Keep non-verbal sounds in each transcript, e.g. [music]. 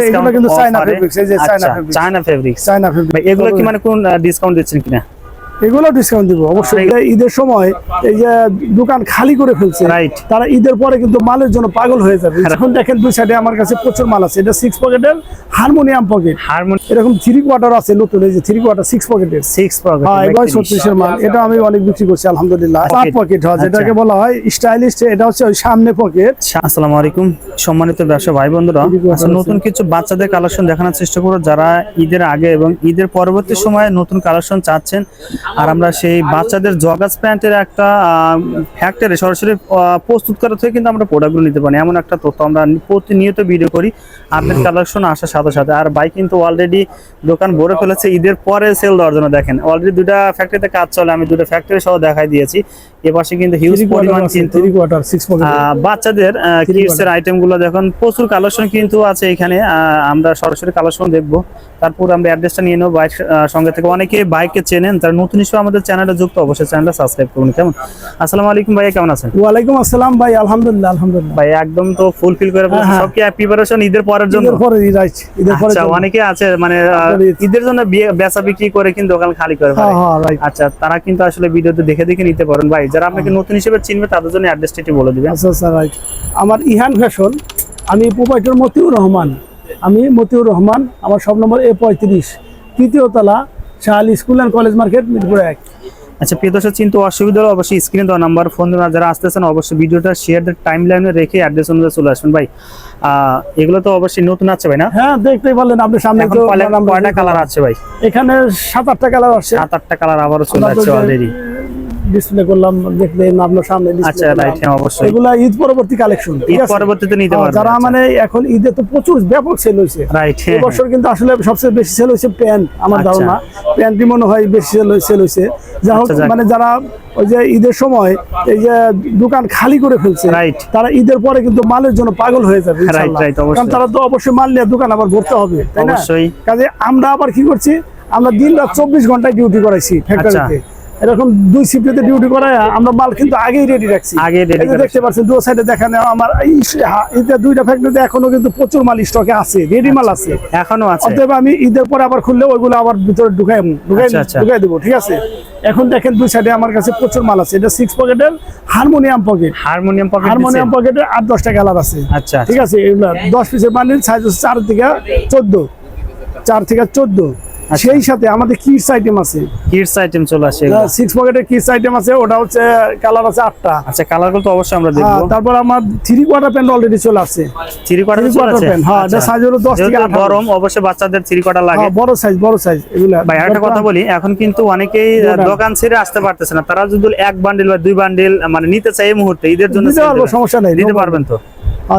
এগুলো কিন্তু China fabrics এই যে China fabrics China fabrics China fabrics এগুলো কি মানে কোন ডিসকাউন্ট দিচ্ছেন কিনা? এগুলো ডিসকাউন্ট দিব। অবশ্যই ঈদের সময় এই যে দোকান খালি করে ফেলছে তারা ঈদের পরে কিন্তু মালের জন্য পাগল হয়ে যাবে। এখন দেখেন দুই সাইডে আমার কাছে প্রচুর মাল আছে। এটা সিক্স পকেটের হারমোনিয়াম পকেট এরকম থ্রি কোয়ার্টার আছে নতুন এই যে থ্রি কোয়ার্টার সিক্স পকেটের সিক্স পকেট হ্যাঁ এবার ছত্রিশের মাল। এটা আমি অনেক বিক্রি করছি আলহামদুলিল্লাহ। চার পকেট হয় যেটাকে আচ্ছা। বলা হয় স্টাইলিশ এটা হচ্ছে ওই সামনে পকেট আসসালামু আলাইকুম। সম্মানিত ব্যবসা ভাই বন্ধুরা আচ্ছা, নতুন কিছু বাচ্চাদের কালেকশন দেখানোর চেষ্টা করো যারা ঈদের আগে এবং ঈদের পরবর্তী সময়ে নতুন কালেকশন চাচ্ছেন। আর আমরা সেই বাচ্চাদের জগাস প্যান্টের একটা ফ্যাক্টরি সরাসরি প্রস্তুত করা থেকে কিন্তু আমরা প্রোডাক্টগুলো নিতে পারি। এমন একটা তথ্য আমরা প্রতিনিয়ত ভিডিও করি। আপনার কালেকশন আসার সাথে সাথে। আর বাইক কিন্তু অলরেডি দোকান ভরে ফেলেছে ঈদের পরে সেল দেওয়ার জন্য। দেখেন অলরেডি দুটা ফ্যাক্টরিতে কাজ চলে। আমি দুটো ফ্যাক্টরি সহ দেখাই দিয়েছি। এ পাশে কিন্তু হিউজ পরিমাণ কিন্তু বাচ্চাদের কিডস এর আইটেমগুলো দেখুন প্রচুর কালেকশন কিন্তু আছে এখানে আমরা সরাসরি কালেকশন দেখব। তারপর আমরা অ্যাড্রেসটা নিয়ে নেব বাইক সঙ্গে থেকে অনেকে বাইককে চেনেন তার নতুন হিসেবে আমাদের চ্যানেলে যুক্ত অবশ্যই চ্যানেলটা সাবস্ক্রাইব করুন কেমন? আসসালামু আলাইকুম ভাইয়া কেমন আছেন? ওয়ালাইকুম আসসালাম ভাই আলহামদুলিল্লাহ আলহামদুলিল্লাহ। ভাই একদম তো ফুলফিল করে ফেলেছেন। হ্যাঁ, সব কি প্রিপারেশন ঈদের পরের জন্য। ঈদের পরে ঈদ আসছে ঈদের পরে আচ্ছা অনেকে আছে মানে। ঈদের জন্য বেচা বিক্রি করে কিন্তু দোকান খালি করে হ্যাঁ। হ্যাঁ আচ্ছা তারা কিন্তু আসলে ভিডিওতে দেখে দেখে নিতে পারেন। ভাই যারা আপনাকে নতুন হিসেবে চিনবে তাদের জন্য অ্যাড্রেসটা একটু বলে দিবেন। আচ্ছা আচ্ছা রাইট আমার ইহান ফ্যাশন আমি প্রোপাইটর মতিউর রহমান। আমি মতিউর রহমান আমার সব নম্বর এ পঁয়ত্রিশ তৃতীয় তলা Shahal school and college market Mirpur এক। আচ্ছা প্রিয় দর্শক চিন্তা অসুবিধা হলে অবশ্যই স্ক্রিনে দেওয়া নাম্বার ফোন দেওয়া যারা আসতেছেন অবশ্যই ভিডিওটা শেয়ার টাইম লাইনে রেখে অ্যাড্রেস অনুযায়ী চলে আসবেন। ভাই এগুলো তো অবশ্যই নতুন আছে ভাই না? হ্যাঁ দেখতেই পারলেন আপনি সামনে কয়টা কালার আছে ভাই? এখানে সাত আটটা কালার আছে সাত আটটা কালার আবারও চলে আসছে অলরেডি ডিসপ্লে করলাম দেখলেন আপনার সামনে আচ্ছা রাইট হ্যাঁ অবশ্যই। এগুলা ঈদ পরবর্তী কালেকশন ঈদ পরবর্তীতে নিতে হ্যাঁ, পারবেন যারা মানে এখন ঈদে তো প্রচুর ব্যাপক সেল হয়েছে। রাইট এই বছর কিন্তু আসলে সবচেয়ে বেশি সেল প্যান্ট আমার আচ্ছা। ধারণা। প্যান্টই মনে হয় বেশি সেল যা হোক আচ্ছা, মানে যারা ওই যে ঈদের সময় এই যে দোকান খালি করে ফেলছে তারা ঈদের পরে কিন্তু মালের জন্য পাগল হয়ে যাবে। কারণ তারা তো অবশ্যই মাল নিয়ে দোকান আবার ভরতে হবে তাই না? কাজে আমরা আবার কি করছি? আমরা দিন রাত চব্বিশ ঘন্টায় ডিউটি করাইছি ফ্যাক্টরিতে এরকম দুই শিফটে ডিউটি করায় আমরা মাল কিন্তু আগেই রেডি রাখছি। আগে করে দেখতে পাচ্ছেন দু সাইডে দেখানো আমার এই হা- দুইটা ফ্যাক্টরিতে এখনও কিন্তু প্রচুর মাল স্টকে আছে রেডি মাল আছে। এখনও আছে। অতএব আমি ঈদের পরে আবার খুললে ওইগুলো আবার ভিতরে ঢুকাই ঢুকাই আচ্ছা, আচ্ছা। ঢুকাই দেবো ঠিক আছে? এখন দেখেন দুই সাইডে আমার কাছে প্রচুর মাল আছে এটা সিক্স পকেটের harmonium pocket harmonium pocket harmonium পকেটে আট দশটা কালার আছে। আচ্ছা ঠিক আছে এগুলো দশ পিসের বান্ডিল সাইজ হচ্ছে চার থেকে চোদ্দ। চার থেকে চোদ্দ। আচ্ছা। সেই সাথে আমাদের কিডস আইটেম আছে। কিডস আইটেম চলে আসে সিক্স পকেটের কিডস আইটেম আছে ওটা হচ্ছে কালার আছে আটটা। আচ্ছা কালারগুলো তো অবশ্যই আমরা হ্যাঁ, দেখব তারপর আমার থ্রি কোয়ার্টার প্যান্ট অলরেডি চলে আসছে। থ্রি কোয়ার্টার চলে আছে হ্যাঁ, এটা আচ্ছা। size হলো 10 থেকে 18 গরম অবশ্যই বাচ্চাদের থ্রি কোয়ার্টার লাগে। হ্যাঁ, বড় সাইজ বড় সাইজ এগুলা। ভাই একটা কথা বলি এখন কিন্তু অনেকেই দোকান। ছেড়ে আসতে পারতেছে না। তারা যদি এক বান্ডিল বা দুই বান্ডিল মানে নিতে চাই এই মুহূর্তে ঈদের জন্য সমস্যা নেই, দিতে পারবেন তো? হ্যাঁ,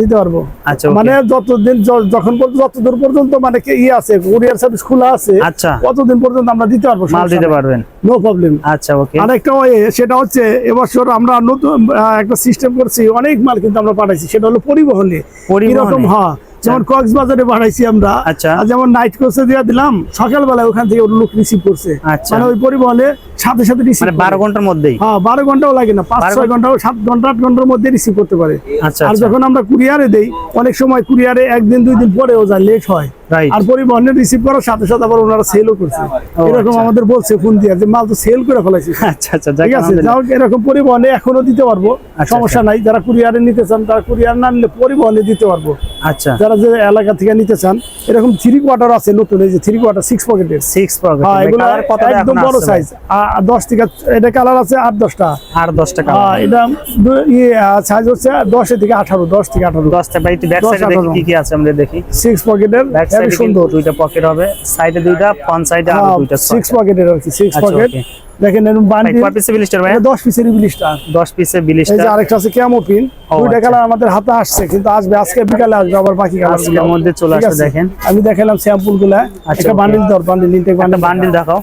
দিতে পারব। আচ্ছা, মানে যতদিন যখন যতদূর পর্যন্ত মানে কি ইয়ে আছে কুরিয়ার সার্ভিস খোলা আছে আচ্ছা। কতদিন পর্যন্ত আমরা দিতে পারব মাল দিতে পারবেন। নো প্রবলেম আচ্ছা ওকে আরেকটা সেটা হচ্ছে এবছর আমরা নতুন একটা সিস্টেম করছি অনেক মাল কিন্তু আমরা পাঠাইছি সেটা হলো পরিবহনে। পরিবহন? এরকম হ্যাঁ। যেমন কক্সবাজারে পাঠাইছি আমরা আচ্ছা। যেমন নাইট কোর্সে দিয়ে দিলাম সকালবেলা ওখান থেকে ওর লোক রিসিভ করছে। আচ্ছা। মানে ওই পরিবহনে সাথে সাথে রিসিভ মানে বারো ঘণ্টার মধ্যেই? হ্যাঁ বারো ঘন্টাও লাগে না পাঁচ ছয় ঘণ্টা সাত ঘণ্টা আট ঘণ্টার মধ্যে রিসিভ করতে পারে। আচ্ছা আর আচ্ছা। যখন আমরা কুরিয়ারে দেই অনেক সময় কুরিয়ারে একদিন দুই দিন পরেও যায় লেট হয়। আর পরিবহনে রিসিভ করার সাথে সাথে আবার ওনারা সেলও করছে। এরকম আচ্ছা। আমাদের বলছে ফোন দিয়ে যে মাল তো সেল করে ফেলাইছে। [laughs] আচ্ছা আচ্ছা ঠিক আছে যাও এরকম পরিবহনে এখনও দিতে পারব। আচ্ছা, সমস্যা নাই যারা কুরিয়ারে নিতে চান তারা কুরিয়ার না নিলে পরিবহনে দিতে পারব। আচ্ছা। যারা যে এলাকা থেকে নিতে চান এরকম থ্রি কোয়ার্টার আছে নতুন এই যে থ্রি কোয়ার্টার সিক্স পকেটের সিক্স পকেট একদম বড় সাইজ দশ থেকে এটা কালার আছে আট দশটা। আর দশ টাকা হ্যাঁ এটা ইয়ে সাইজ হচ্ছে দশ থেকে আঠারো দশ থেকে আঠারো। দশটা দশ, আঠারো। কি কি আছে আমরা দেখি। সিক্স পকেটের সাইডে সুন্দর। দুইটা পকেট হবে। সাইডে দুইটা সাইডে আরও দুইটা সিক্স সিক্স আচ্ছা, পকেট দেখেন এরকম ভাই বান্ডিল। কয় পিসে বিলিস্টার ভাই দশ পিসের বিলিশটা 10 পিসে এই যে আরেকটা আছে ক্যামো পিন দুইটা আচ্ছা। কালার আমাদের হাতে আসছে কিন্তু আসবে আজকে বিকালে আসবে আবার বাকি কালার মধ্যে চলে আসবে দেখেন। আমি দেখালাম স্যাম্পলগুলা। আচ্ছা, একটা বান্ডিল দর বান্ডিল ইনটেক বান্ডিল। বান্ডিল দেখাও।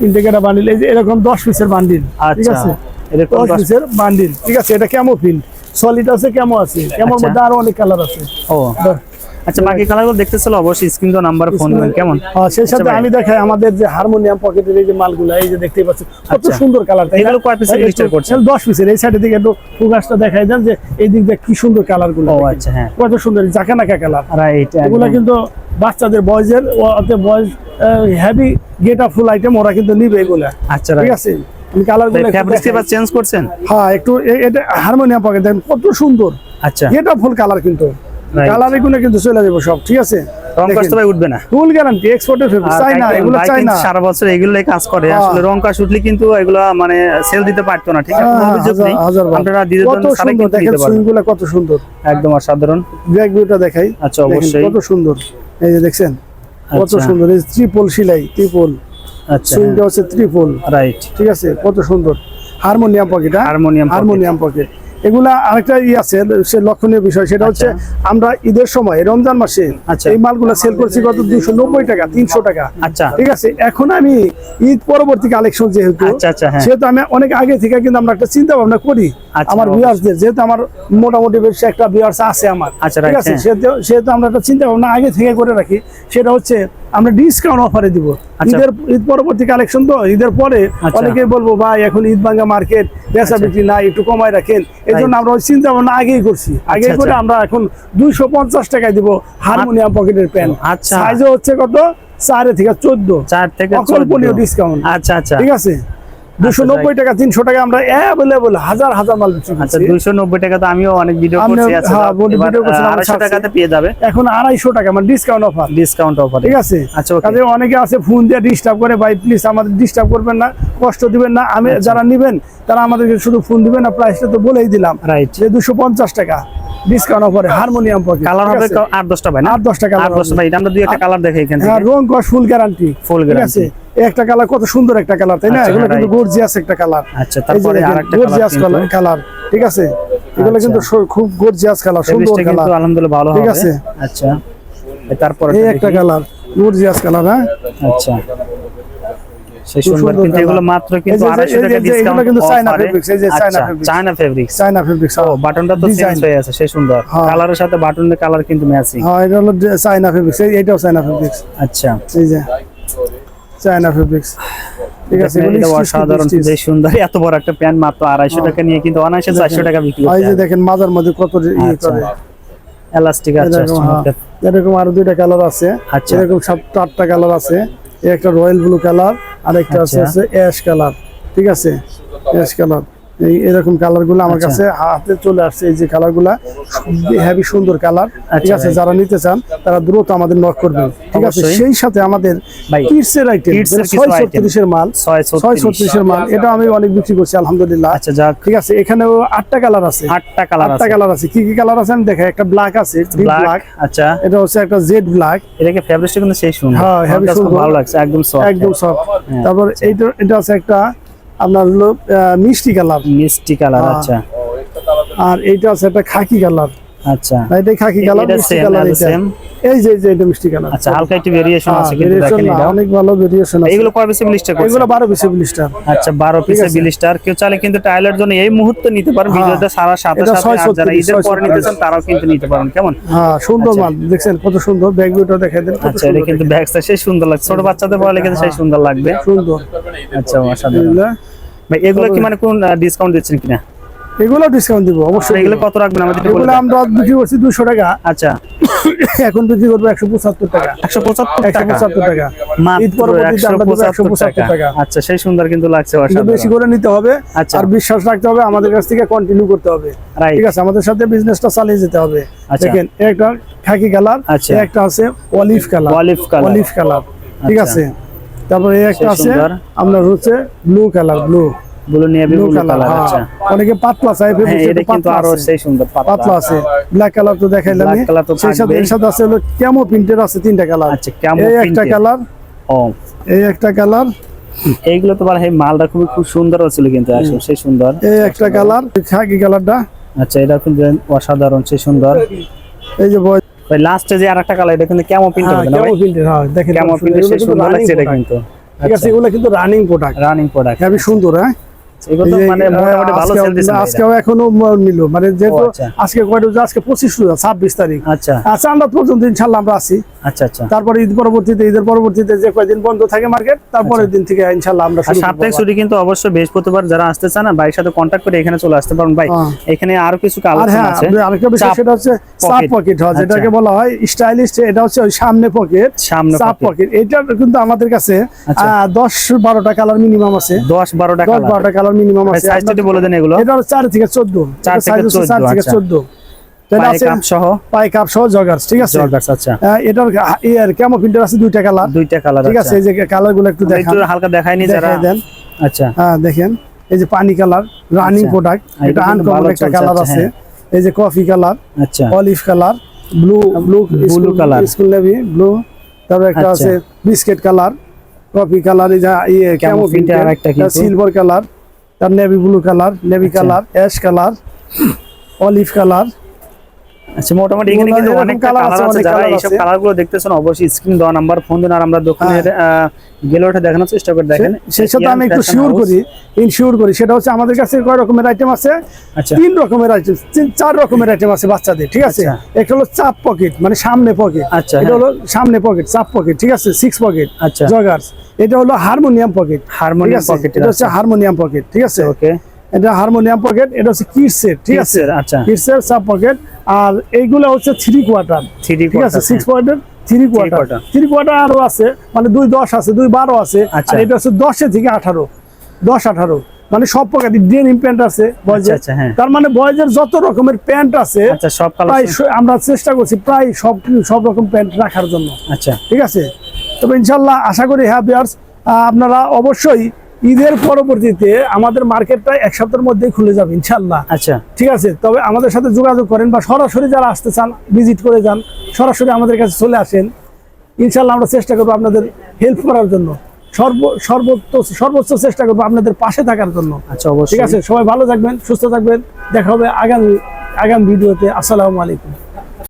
ইনটেক একটা বান্ডিল। এই যে এরকম 10 পিসের বান্ডিল। ঠিক আচ্ছা আছে? এরকম 10 দশ- পিসের বান্ডিল। ঠিক আছে এটা ক্যামো পিন সলিড আছে ক্যামো আছে। ক্যামোর আচ্ছা। মধ্যে আরও অনেক কালার আছে। ও। আচ্ছা বাকি কালারগুলো দেখতেছিল অবশ্যই স্ক্রিন তো নাম্বার ফোন দিবেন কেমন? সেই সাথে আচ্ছা আমি দেখাই আমাদের যে হারমোনিয়াম পকেটের এই যে মালগুলো এই যে দেখতেই পাচ্ছেন কত আচ্ছা। সুন্দর কালার এগুলো কয় এর করছেন? দশ পিসের এই সাইডের দিকে একটু ফোকাসটা দেখাই দেন যে এই দিক দিয়ে কি সুন্দর কালারগুলো ও আচ্ছা হ্যাঁ। কত সুন্দর জাকা নাকা কালার রাইট এগুলো কিন্তু বাচ্চাদের বয়সের ওতে বয়স হেভি গেটা ফুল আইটেম ওরা কিন্তু নিবে এগুলা। আচ্ছা ঠিক আছে? আমি কালারগুলো ফ্যাব্রিক দেখাই। এবার চেঞ্জ করছেন? হ্যাঁ একটু এটা হারমোনিয়াম পকেট দেখেন কত সুন্দর। আচ্ছা। গেটা ফুল কালার কিন্তু. কালার কিন্তু চলে যাবে সব ঠিক আছে? রং কষ্ট ভাই উঠবে না। ফুল গ্যারান্টি এক্সপোর্টের ফেব্রিক চাই না এগুলো চাই না। সারা বছর এগুলো কাজ করে হ্যাঁ। আসলে রং কাজ উঠলে কিন্তু এগুলো মানে সেল দিতে পারতো না ঠিক আছে? হ্যাঁ, অভিযোগ নেই। আপনারা দিতে কত সারা সুন্দর কিন্তু দেখেন দিতে পারবেন। সুইংগুলো কত সুন্দর। একদম অসাধারণ। ব্যাক ভিউটা দেখাই। আচ্ছা অবশ্যই। কত সুন্দর। এই যে দেখছেন কত আচ্ছা। সুন্দর। এই ট্রিপল সেলাই আচ্ছা। সুইংটা হচ্ছে ট্রিপল রাইট ঠিক আছে কত সুন্দর। Harmonium pocket harmonium harmonium pocket এগুলা আরেকটা ই আছে সে লক্ষণীয় বিষয় সেটা হচ্ছে আমরা ঈদের সময় রমজান মাসে আচ্ছা। এই মালগুলো সেল করছি কত দুইশো নব্বই টাকা তিনশো টাকা। আচ্ছা। ঠিক আছে? এখন আমি ঈদ পরবর্তী কালেকশন যেহেতু আচ্ছা আচ্ছা হ্যাঁ। সেহেতু আমি অনেক আগে থেকে কিন্তু আমরা একটা চিন্তা ভাবনা করি আচ্ছা, আমার। ভিউয়ার্সদের যেহেতু আমার মোটামুটি বেশ একটা ভিউয়ার্স আছে আমার। আচ্ছা, ঠিক আছে? হ্যাঁ। সেহেতু সেহেতু আমরা একটা চিন্তা ভাবনা আগে থেকে করে রাখি সেটা হচ্ছে আমরা ডিসকাউন্ট অফারে দিব। আচ্ছা। ঈদের ঈদ পরবর্তী কালেকশন তো ঈদের পরে আচ্ছা। অনেকেই বলব ভাই এখন ঈদ ভাঙ্গা মার্কেট বেচা বিক্রি নাই একটু কমায় রাখেন। এই জন্য আমরা ওই চিন্তা ভাবনা আগেই করছি। আগে আচ্ছা, করে আচ্ছা। আমরা এখন দুইশো পঞ্চাশ টাকায় দিব হারমোনিয়াম পকেটের প্যান্ট আচ্ছা। সাইজও হচ্ছে কত? চারে থেকে চোদ্দ। চার থেকে অকল্পনীয় ডিসকাউন্ট আচ্ছা আচ্ছা। ঠিক আছে? দুশো নব্বই টাকা তিনশো টাকা আমরা অ্যাভেলেবল হাজার হাজার মাল বিক্রি আচ্ছা করছি। দুইশো নব্বই টাকা তো আমিও অনেক ভিডিও করছি আচ্ছা হ্যাঁ, করছেন, আড়াইশো টাকাতে পেয়ে যাবে। এখন আড়াইশো টাকা মানে ডিসকাউন্ট অফার ডিসকাউন্ট অফার ঠিক আছে? আচ্ছা কাজে অনেকে আছে ফোন দিয়ে ডিস্টার্ব করে ভাই প্লিজ আমাদের ডিস্টার্ব করবেন না কষ্ট দিবেন না। আমি আচ্ছা। যারা নিবেন তারা আমাদেরকে শুধু ফোন দিবেন না প্রাইসটা তো বলেই দিলাম। রাইট যে দুশো পঞ্চাশ টাকা। ডিসকাউন্ট অফারে হারমোনিয়াম পকেট কালার হবে ক- আট দশটা ভাই না? আট দশটা আট কালার দশটা ভাই আমরা দুই একটা কালার দেখে এখান হ্যাঁ রং কস ফুল গ্যারান্টি Full ঠিক একটা কালার কত সুন্দর একটা কালার তাই না? এগুলো কিন্তু গর্জিয়াস একটা কালার আচ্ছা তারপরে আরেকটা গর্জিয়াস কালার কালার ঠিক আছে? এগুলো আচ্ছা। কিন্তু খুব গর্জিয়াস কালার সুন্দর কিন্তু আলহামদুলিল্লাহ ভালো ঠিক আছে। আচ্ছা। তারপরে এই একটা কালার গর্জিয়াস কালার হ্যাঁ? আচ্ছা। সেই সুন্দর কিন্তু এগুলো মাত্র কিন্তু টাকা ডিসকাউন্ট কিন্তু China fabrics, এই যে China fabrics। China fabrics China fabrics ও বাটনটা তো চেঞ্জ হয়ে আছে সেই সুন্দর। হ্যাঁ। কালারের সাথে বাটনের কালার কিন্তু ম্যাচিং হ্যাঁ এটা হলো চায়না ফেব্রিক্স এইটাও চায়না ফেব্রিক্স আচ্ছা। এই যে চায়না ফেব্রিক্স ঠিক আছে এটা অসাধারণ যে সুন্দর এত বড় একটা প্যান্ট মাত্র আড়াইশো টাকা নিয়ে কিন্তু অনায়াসে চারশো টাকা বিক্রি এই যে দেখেন মাজার মধ্যে কত ইয়ে আচ্ছা। করে। এলাস্টিক আছে এরকম হ্যাঁ। আরও দুইটা কালার আছে। আচ্ছা। এরকম সাত আটটা কালার আছে। একটা রয়্যাল ব্লু কালার আর একটা আছে আচ্ছা। আছে অ্যাশ কালার ঠিক আছে? অ্যাশ কালার এই এরকম কালারগুলো আমার আচ্ছা। কাছে হাতে চলে আসছে এই যে কালারগুলা হেভি সুন্দর কালার ঠিক আচ্ছা আছে যারা নিতে চান তারা দ্রুত আমাদের নক করবেন ঠিক আছে? সেই সাথে আমাদের ভাই, আইটেম kids এর কিছু ছয় ছত্রিশের মাল ছয় ছয় ছত্রিশের মাল এটা আমি অনেক বিক্রি করছি আলহামদুলিল্লাহ। আচ্ছা যাক। ঠিক আছে? এখানেও আটটা কালার আছে। আটটা কালার আটটা কালার আছে। কি কি কালার আছে? আমি দেখাই। একটা ব্ল্যাক আছে ব্ল্যাক আচ্ছা। এটা হচ্ছে একটা জেড ব্ল্যাক এটাকে ফেব্রিকটা কিন্তু সেই সুন্দর। হ্যাঁ, সুন্দর। ভালো লাগছে। একদম সফট একদম সফট হ্যাঁ, তারপর এইটা এটা আছে একটা আপনার হলো মিষ্টি কালার। মিষ্টি কালার হ্যাঁ। আচ্ছা। আর এইটা আছে একটা খাকি কালার। আচ্ছা। এটাই খাকি কালার মিষ্টি কালার এটা এই যে যে এটা মিষ্টি কালার। আচ্ছা হালকা একটু ভেরিয়েশন আছে কিন্তু দেখেন এটা অনেক ভালো ভেরিয়েশন আছে। এগুলো কয় পিসে ব্লিস্টার করছে এগুলো বারো পিসে ব্লিস্টার আচ্ছা বারো পিসে আছে। বিলিস্টার কেউ চাইলে কিন্তু টাইলের জন্য এই মুহূর্তে নিতে পারেন হ্যাঁ। ভিডিওটা সারা সাথে সাথে আর যারা ঈদের পরে নিতে চান তারাও কিন্তু নিতে পারেন কেমন? হ্যাঁ সুন্দর আচ্ছা। মাল দেখছেন কত সুন্দর দেন আচ্ছা এটা কিন্তু ব্যাগটা সেই সুন্দর লাগছে। ছোট বাচ্চাদের পরে কিন্তু সেই সুন্দর লাগবে। সুন্দর। আচ্ছা বুঝলে? ভাই এগুলো কি মানে কোন ডিসকাউন্ট দিচ্ছেন কিনা? এগুলো ডিসকাউন্ট দিব অবশ্যই এগুলো কত রাখবেন আমাদের এগুলো আমরা বিক্রি করছি দুশো টাকা। আচ্ছা। এখন বিক্রি করব একশো পঁচাত্তর টাকা। একশো পঁচাত্তর একশো টাকা পঁচাত্তর টাকা। ঈদ পরবর্তীতে আমরা দেবো একশো পঁচাত্তর পঁচাত্তর টাকা। টাকা। আচ্ছা সেই সুন্দর কিন্তু লাগছে বেশি করে নিতে হবে আচ্ছা। আর বিশ্বাস রাখতে হবে আমাদের কাছ থেকে কন্টিনিউ করতে হবে. ঠিক আছে আমাদের সাথে বিজনেসটা চালিয়ে যেতে হবে। আচ্ছা। দেখেন একটা খাকি কালার আচ্ছা। একটা আছে olive colour Olive colour। Olive colour ঠিক আচ্ছা। আছে। তারপরে এই একটা আছে আপনার হচ্ছে ব্লু কালার ব্লু ব্লু নিয়ে ব্লু কালার কালার আচ্ছা অনেকে পাতলা চাই হ্যাঁ এটা কিন্তু আরও সেই সুন্দর পাতলা। আছে। ব্ল্যাক কালার তো দেখাইলাম Black colour তো সেই সাথে এর সাথে আছে হলো ক্যামো প্রিন্টের আছে তিনটা কালার আচ্ছা, এই একটা কালার ও। এই একটা কালার এইগুলো তো ভাই মালটা খুবই খুব সুন্দর ছিল কিন্তু আসলে সেই সুন্দর। এই একটা কালার খাকি কালারটা আচ্ছা এটা কিন্তু অসাধারণ সেই সুন্দর। এই যে ভাই লাস্টে যে আরেকটা কালার এটা কিন্তু কেমন প্রিন্ট হবে না ক্যামো প্রিন্টের হ্যাঁ দেখেন কেমন প্রিন্ট কিন্তু সুন্দর লাগছে এটা কিন্তু। ঠিক আছে এগুলো কিন্তু রানিং প্রোডাক্ট রানিং প্রোডাক্ট খুবই সুন্দর হ্যাঁ? এগুলো তো এই যে, মানে মোটামুটি ভালো সেল দিচ্ছে আজকেও এখনও নিল। মানে যেহেতু আচ্ছা। আজকে কয়টা হচ্ছে? আজকে পঁচিশ ছাব্বিশ তারিখ। আচ্ছা। আচ্ছা আমরা পর্যন্ত ইনশাল্লাহ আমরা আছি আচ্ছা আচ্ছা। তারপরে ঈদ পরবর্তীতে ঈদের পরবর্তীতে যে কয়দিন বন্ধ থাকে মার্কেট তারপরের দিন থেকে ইনশাল্লাহ আমরা শুরু সাপ্তাহিক ছুটি কিন্তু অবশ্যই বৃহস্পতিবার যারা আসতে চান ভাইয়ের সাথে করে এখানে চলে আসতে পারেন ভাই হ্যাঁ। এখানে আরও কিছু কালেকশন হ্যাঁ আছে। আরেকটা বিষয় সেটা হচ্ছে চাপ পকেট হয় আচ্ছা। যেটাকে বলা হয় স্টাইলিশ এটা হচ্ছে ওই সামনে পকেট সামনে পকেট এটা কিন্তু আমাদের কাছে আচ্ছা। আহ, দশ বারোটা কালার মিনিমাম আছে। দশ বারোটা কালার মিনিমাম আছে। সাইজ যদি বলে দেন এগুলো। এটা হচ্ছে চার থেকে চোদ্দ। চার থেকে চার 14, থেকে আচ্ছা। চোদ্দ। এটা পায়ে আছে কাপ সহ? পাই কাপ সহ জগার্স ঠিক আছে? জর্গার্স আচ্ছা। আহ, এটার ইয়ার কেমন প্রিন্টার আছে দুইটা কালার দুইটা কালার ঠিক আছে? এই যে কালারগুলো একটু আমরা দেখান। একটু হালকা দেখাইনি যারা। দেখাই দেন। দেখেন। এই যে পানি কালার রানিং। প্রোডাক্ট এটা এটা আনকমন একটা কালার আছে। এই যে কফি কালার আচ্ছা। Olive colour blue blue. School navy blue তারপর একটা আচ্ছা। আছে বিস্কিট কালার কফি কালার এই যে এর silver colour navy blue colour navy. Colour ash colour olive colour আচ্ছা মোটামুটি এখানে কিন্তু অনেক কালার আছে, যারা এইসব দেখতেছেন অবশ্যই স্ক্রিন দেওয়া নাম্বার ফোন দিন আর আমরা দোকানের গেলে ওটা দেখানোর চেষ্টা করে দেখেন। সেই সাথে আমি একটু শিওর করি ইনশিওর করি সেটা হচ্ছে আমাদের কাছে কয় রকমের আইটেম আছে? আচ্ছা। তিন রকমের আইটেম চার রকমের আইটেম আছে বাচ্চাদের ঠিক আছে? আচ্ছা। একটা হলো চাপ পকেট মানে সামনে পকেট আচ্ছা, এটা হ্যাঁ। হলো সামনে পকেট চাপ পকেট ঠিক আছে? সিক্স পকেট আচ্ছা। জগার্স এটা হলো হারমোনিয়াম পকেট হারমোনিয়াম পকেট এটা হচ্ছে হারমোনিয়াম পকেট ঠিক আছে? ওকে এটা হারমোনিয়াম পকেট এটা হচ্ছে কিডসের ঠিক আছে? আচ্ছা। কিডসের সাব পকেট আর এইগুলো হচ্ছে থ্রি কোয়ার্টার থ্রি ঠিক আছে? সিক্স পয়েন্টের থ্রি কোয়ার্টার। থ্রি কোয়ার্টার আরও আছে মানে দুই দশ আছে দুই বারো আছে আচ্ছা। আর এটা হচ্ছে দশে থেকে আঠারো। দশ আঠারো। মানে সব পকেট ডেনিম প্যান্ট আছে বয়েজের আচ্ছা, হ্যাঁ। তার মানে বয়েজের যত রকমের প্যান্ট আছে আচ্ছা সব প্রায় আমরা চেষ্টা করছি প্রায় সব সব রকম প্যান্ট রাখার জন্য। আচ্ছা। ঠিক আছে? তবে ইনশাল্লাহ আশা করি হ্যাপিয়ার্স আপনারা অবশ্যই ঈদের পরবর্তীতে আমাদের মার্কেটটা এক সপ্তাহের মধ্যেই খুলে যাবে ইনশাল্লাহ আচ্ছা। ঠিক আছে? তবে আমাদের সাথে যোগাযোগ করেন বা সরাসরি যারা আসতে চান ভিজিট করে যান সরাসরি আমাদের কাছে চলে আসেন। ইনশাল্লাহ আমরা চেষ্টা করব আপনাদের হেল্প করার জন্য। সর্ব সর্বোচ্চ সর্বোচ্চ চেষ্টা করব আপনাদের পাশে থাকার জন্য। আচ্ছা অবশ্যই। ঠিক আছে? সবাই ভালো থাকবেন সুস্থ থাকবেন। দেখা হবে আগামী আগামী ভিডিওতে। আসসালামু আলাইকুম।